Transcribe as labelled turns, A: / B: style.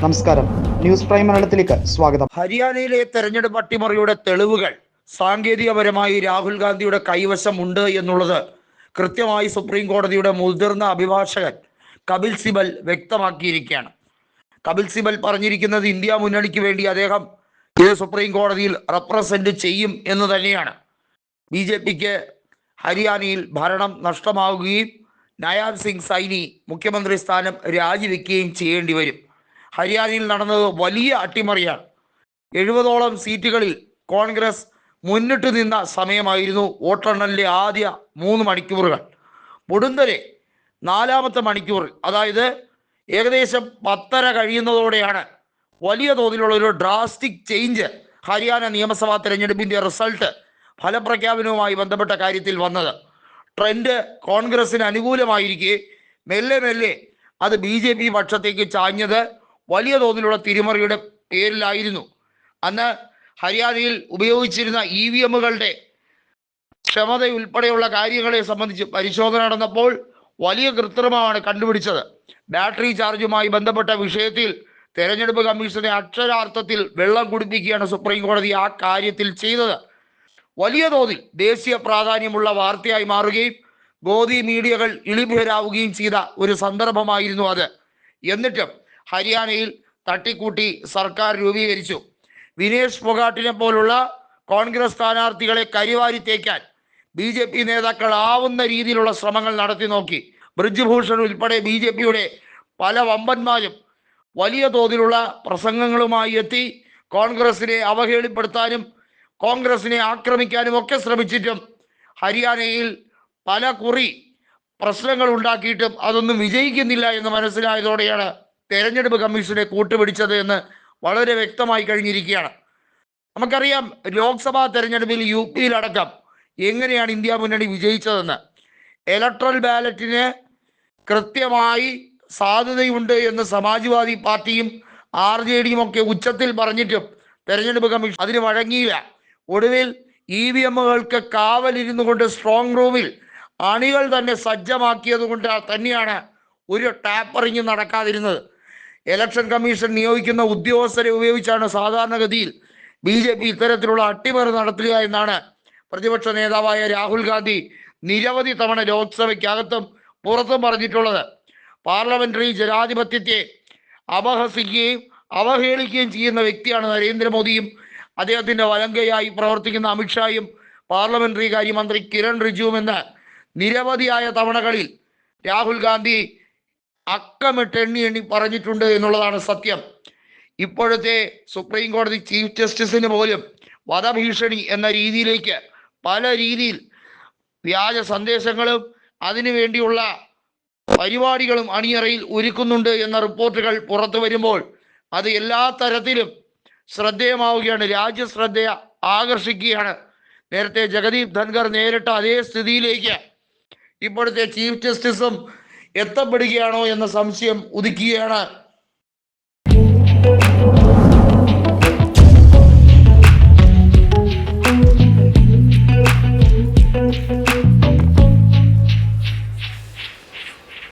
A: നമസ്കാരം. News prime മലയാളത്തിലേക്ക് സ്വാഗതം.
B: ഹരിയാനയിലെ തെരഞ്ഞെടുപ്പ് അട്ടിമറിയുടെ തെളിവുകൾ സാങ്കേതികപരമായി രാഹുൽ ഗാന്ധിയുടെ കൈവശമുണ്ട് എന്നുള്ളത് കൃത്യമായി സുപ്രീം കോടതിയുടെ മുതിർന്ന അഭിഭാഷകൻ കപിൽ സിബൽ വ്യക്തമാക്കിയിരിക്കുകയാണ്. കപിൽ സിബൽ പറഞ്ഞിരിക്കുന്നത് ഇന്ത്യ മുന്നണിക്ക് വേണ്ടി അദ്ദേഹം ഇത് സുപ്രീം കോടതിയിൽ റെപ്രസെന്റ് ചെയ്യും എന്ന് തന്നെയാണ്. ബി ജെ പിക്ക് ഹരിയാനയിൽ ഭരണം നഷ്ടമാവുകയും നയാബ് സിംഗ് സൈനി മുഖ്യമന്ത്രി സ്ഥാനം രാജിവെക്കുകയും ചെയ്യേണ്ടി വരും. ഹരിയാനയിൽ നടന്നത് വലിയ അട്ടിമറിയാണ്. എഴുപതോളം സീറ്റുകളിൽ കോൺഗ്രസ് മുന്നിട്ട് നിന്ന സമയമായിരുന്നു വോട്ടെണ്ണലിലെ ആദ്യ മൂന്ന് മണിക്കൂറുകൾ. മുടുന്തരെ നാലാമത്തെ മണിക്കൂറിൽ അതായത് ഏകദേശം പത്തര കഴിയുന്നതോടെയാണ് വലിയ തോതിലുള്ള ഒരു ഡ്രാസ്റ്റിക് ചേഞ്ച് ഹരിയാന നിയമസഭാ തെരഞ്ഞെടുപ്പിന്റെ റിസൾട്ട് ഫലപ്രഖ്യാപനവുമായി ബന്ധപ്പെട്ട കാര്യത്തിൽ വന്നത്. ട്രെൻഡ് കോൺഗ്രസിന് അനുകൂലമായിരിക്കെ. മെല്ലെ മെല്ലെ അത് ബി ജെ പി പക്ഷത്തേക്ക് ചാഞ്ഞത് വലിയ തോതിലുള്ള തിരിമറിയുടെ പേരിലായിരുന്നു. അന്ന് ഹരിയാനയിൽ ഉപയോഗിച്ചിരുന്ന ഇ വി എമ്മുകളുടെ ക്ഷമത ഉൾപ്പെടെയുള്ള കാര്യങ്ങളെ സംബന്ധിച്ച് പരിശോധന നടന്നപ്പോൾ വലിയ കൃത്രിമമാണ് കണ്ടുപിടിച്ചത്. ബാറ്ററി ചാർജുമായി ബന്ധപ്പെട്ട വിഷയത്തിൽ തെരഞ്ഞെടുപ്പ് കമ്മീഷനെ അക്ഷരാർത്ഥത്തിൽ വെള്ളം കുടിപ്പിക്കുകയാണ് സുപ്രീം കോടതി ആ കാര്യത്തിൽ ചെയ്തത്. വലിയ തോതിൽ ദേശീയ പ്രാധാന്യമുള്ള വാർത്തയായി മാറുകയും ഗോദി മീഡിയകൾ ഇളിഭേരാവുകയും ചെയ്ത ഒരു സന്ദർഭമായിരുന്നു അത്. എന്നിട്ടും ഹരിയാനയിൽ തട്ടിക്കൂട്ടി സർക്കാർ രൂപീകരിച്ചു. വിനേഷ് ഫൊഗാട്ടിനെ പോലുള്ള കോൺഗ്രസ് സ്ഥാനാർത്ഥികളെ കരിവാരി തേക്കാൻ ബി ജെ പി നേതാക്കൾ ആവുന്ന രീതിയിലുള്ള ശ്രമങ്ങൾ നടത്തി നോക്കി. ബ്രിജ്ഭൂഷൺ ഉൾപ്പെടെ ബി ജെ പിയുടെ പല വമ്പന്മാരും വലിയ തോതിലുള്ള പ്രസംഗങ്ങളുമായി എത്തി കോൺഗ്രസിനെ അവഹേളിപ്പെടുത്താനും കോൺഗ്രസിനെ ആക്രമിക്കാനും ഒക്കെ ശ്രമിച്ചിട്ടും ഹരിയാനയിൽ പല കുറി പ്രശ്നങ്ങൾ ഉണ്ടാക്കിയിട്ടും അതൊന്നും വിജയിക്കുന്നില്ല എന്ന് മനസ്സിലായതോടെയാണ് തെരഞ്ഞെടുപ്പ് കമ്മീഷനെ കൂട്ടുപിടിച്ചത് എന്ന് വളരെ വ്യക്തമായി കഴിഞ്ഞിരിക്കുകയാണ്. നമുക്കറിയാം ലോക്സഭാ തെരഞ്ഞെടുപ്പിൽ യു പിയിലടക്കം എങ്ങനെയാണ് ഇന്ത്യ മുന്നണി വിജയിച്ചതെന്ന്. ഇലക്ട്രൽ ബാലറ്റിന് കൃത്യമായി സാധ്യതയുണ്ട് എന്ന് സമാജ്വാദി പാർട്ടിയും ആർ ജെ ഡിയും ഒക്കെ ഉച്ചത്തിൽ പറഞ്ഞിട്ടും തെരഞ്ഞെടുപ്പ് കമ്മീഷൻ അതിന് വഴങ്ങിയില്ല. ഒടുവിൽ ഇ വി എമ്മുകൾക്ക് കാവലിരുന്നു കൊണ്ട് സ്ട്രോങ് റൂമിൽ അണികൾ തന്നെ സജ്ജമാക്കിയത് കൊണ്ട് തന്നെയാണ് ഒരു ടാപ്പറിങ് നടക്കാതിരുന്നത്. ഇലക്ഷൻ കമ്മീഷൻ നിയോഗിക്കുന്ന ഉദ്യോഗസ്ഥരെ ഉപയോഗിച്ചാണ് സാധാരണഗതിയിൽ ബി ജെ പി ഇത്തരത്തിലുള്ള അട്ടിമറി നടത്തുക എന്നാണ് പ്രതിപക്ഷ നേതാവായ രാഹുൽ ഗാന്ധി നിരവധി തവണ ലോക്സഭയ്ക്കകത്തും പുറത്തും പറഞ്ഞിട്ടുള്ളത്. പാർലമെന്ററി ജനാധിപത്യത്തെ അപഹസിക്കുകയും അവഹേളിക്കുകയും ചെയ്യുന്ന വ്യക്തിയാണ് നരേന്ദ്രമോദിയും. അദ്ദേഹത്തിന്റെ വലങ്കയായി പ്രവർത്തിക്കുന്ന അമിത്ഷായും പാർലമെന്ററി കാര്യമന്ത്രി കിരൺ റിജുവുമെന്ന് നിരവധിയായ തവണകളിൽ രാഹുൽ ഗാന്ധി അക്കമിട്ട് എണ്ണി എണ്ണി പറഞ്ഞിട്ടുണ്ട് എന്നുള്ളതാണ് സത്യം. ഇപ്പോഴത്തെ സുപ്രീം കോടതി ചീഫ് ജസ്റ്റിസിന് പോലും വധഭീഷണി എന്ന രീതിയിലേക്ക് പല രീതിയിൽ വ്യാജ സന്ദേശങ്ങളും അതിനു വേണ്ടിയുള്ള പരിപാടികളും അണിയറയിൽ ഒരുക്കുന്നുണ്ട് എന്ന റിപ്പോർട്ടുകൾ പുറത്തു വരുമ്പോൾ അത് എല്ലാ തരത്തിലും ശ്രദ്ധേയമാവുകയാണ്. രാജ്യശ്രദ്ധ ആകർഷിക്കുകയാണ്. നേരത്തെ ജഗദീപ് ധൻഖർ നേരിട്ട അതേ സ്ഥിതിയിലേക്ക് ഇപ്പോഴത്തെ ചീഫ് ജസ്റ്റിസും എത്തപ്പെടുകയാണോ എന്ന സംശയം ഉദിക്കുകയാണ്